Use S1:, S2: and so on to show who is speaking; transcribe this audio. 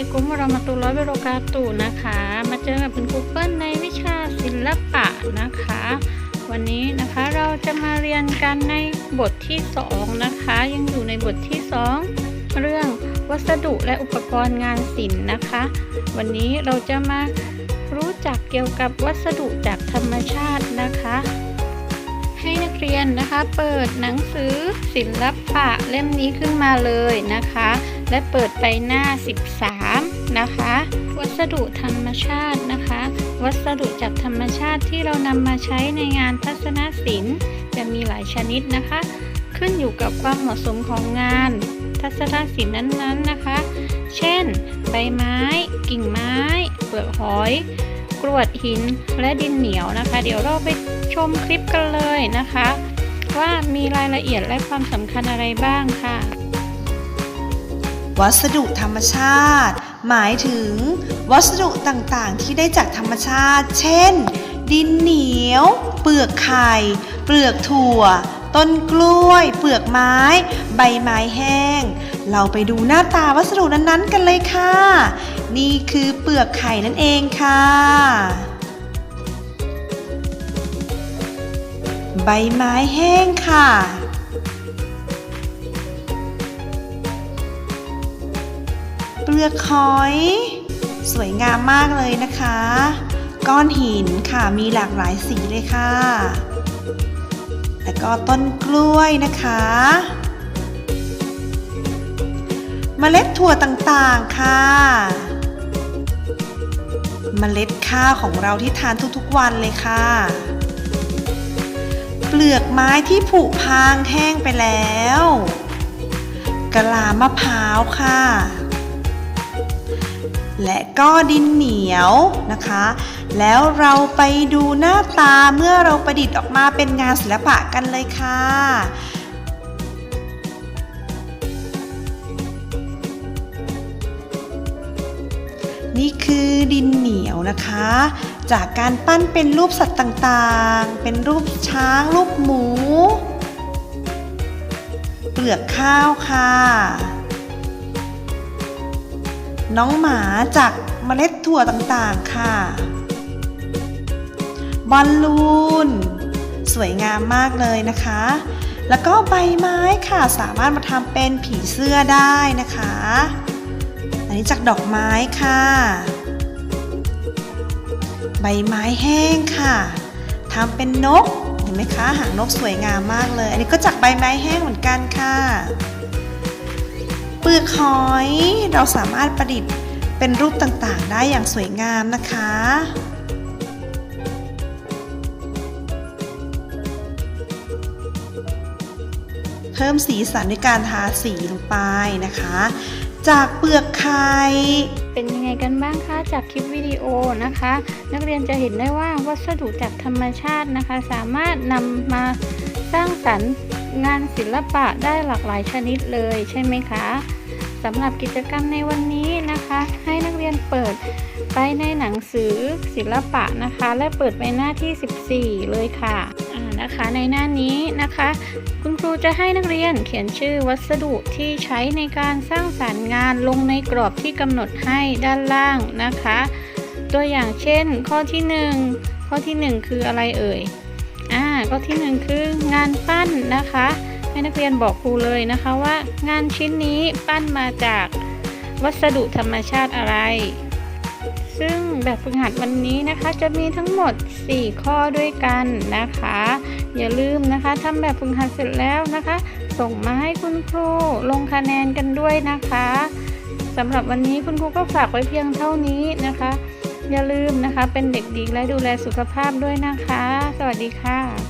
S1: ลัยกุมวะเรามะตุลอฮ์วะบะเรกาตุนะคะ มาเจอกับคุณครูเปิ้ลในวิชาศิลปะนะคะ วันนี้นะคะเราจะมาเรียนกันในบทที่สองนะคะ ยังอยู่ในบทที่สองเรื่องวัสดุและอุปกรณ์งานศิลป์นะคะ วันนี้เราจะมารู้จักเกี่ยวกับวัสดุจากธรรมชาตินะคะ ให้นักเรียนนะคะ เปิดหนังสือศิลปะเล่มนี้ขึ้นมาเลยนะคะ และเปิดไปหน้า 13 นะคะ วัสดุธรรมชาตินะคะ วัสดุจากธรรมชาติที่เรานำมาใช้ในงานทัศนศิลป์ จะมีหลายชนิดนะคะ ขึ้นอยู่กับความเหมาะสมของงาน ทัศนศิลป์นั้นๆนะคะ เช่น ใบไม้ กิ่งไม้ เปลือกหอย กรวดหินและดินเหนียวนะคะ เดี๋ยวเราไปชมคลิปกันเลยนะคะ ว่ามีรายละเอียดและความสำคัญอะไรบ้างค่ะ
S2: วัสดุธรรมชาติ หมายถึง วัสดุต่างๆ ที่ได้จากธรรมชาติ เช่น ดินเหนียว เปลือกไข่ เปลือกถั่ว ต้นกล้วย เปลือกไม้ ใบไม้แห้ง เราไปดูหน้าตาวัสดุนั้นๆ กันเลยค่ะ นี่คือเปลือกไข่นั่นเองค่ะ ใบไม้แห้งค่ะเปลือกหอย สวยงามมากเลยนะคะ ก้อนหินค่ะมีหลากหลายสีเลยค่ะ แล้วก็ต้นกล้วยนะคะเมล็ดถั่วต่างๆค่ะเมล็ดข้าวของเราที่ทานทุกๆวันเลยค่ะ เปลือกไม้ที่ผุพางแห้งไปแล้ว กะลามะพร้าวค่ะ และก็ดินเหนียวนะคะ แล้วเราไปดูหน้าตาเมื่อเราประดิษฐ์ออกมาเป็นงานศิลปะกันเลยค่ะ นี่คือดินเหนียวนะคะ จากการปั้นเป็นรูปสัตว์ต่างๆ เป็นรูปช้าง รูปหมู เปลือกข้าวค่ะ น้องหมาจากเมล็ดถั่วต่างๆค่ะ บอลลูน สวยงามมากเลยนะคะ แล้วก็ใบไม้ค่ะสามารถมาทำเป็นผีเสื้อได้นะคะ อันนี้จากดอกไม้ค่ะ ใบไม้แห้งค่ะทำเป็นนกเห็นไหมคะหางนกสวยงามมากเลย อันนี้ก็จากใบไม้แห้งเหมือนกันค่ะเปลือกหอยเราสามารถประดิษฐ์เป็นรูปต่างๆ ได้อย่างสวยงามนะคะ พิ่มสีสันในการทาสีลงไปนะคะ จากเปลือกไข่
S1: เป็นยังไงกันบ้างคะจากคลิปวิดีโอนะคะ นักเรียนจะเห็นได้ว่าวัสดุจากธรรมชาตินะคะ สามารถนำมาสร้างสรรค์งานศิลปะได้หลากหลายชนิดเลยใช่ไหมคะสำหรับกิจกรรมในวันนี้นะคะ ให้นักเรียนเปิดไปในหนังสือศิลปะนะคะ และเปิดไปหน้าที่ 14 เลยค่ะ นะคะในหน้านี้นะคะ คุณครูจะให้นักเรียนเขียนชื่อวัสดุที่ใช้ในการสร้างสรรค์งานลงในกรอบที่กำหนดให้ด้านล่างนะคะ ตัวอย่างเช่น ข้อที่ 1 ข้อที่ 1 คืออะไรเอ่ยอ่าข้อที่ 1 คืองานปั้นนะคะให้นักเรียนบอกครูเลยนะคะว่า งานชิ้นนี้ปั้นมาจากวัสดุธรรมชาติอะไร ซึ่งแบบฝึกหัดวันนี้นะคะจะมีทั้งหมด 4 ข้อด้วยกันนะคะ อย่าลืมนะคะทำแบบฝึกหัดเสร็จแล้วนะคะ ส่งมาให้คุณครูลงคะแนนกันด้วยนะคะสำหรับวันนี้คุณครูก็ฝากไว้เพียงเท่านี้นะคะ อย่าลืมนะคะเป็นเด็กดีและดูแลสุขภาพด้วยนะคะ สวัสดีค่ะ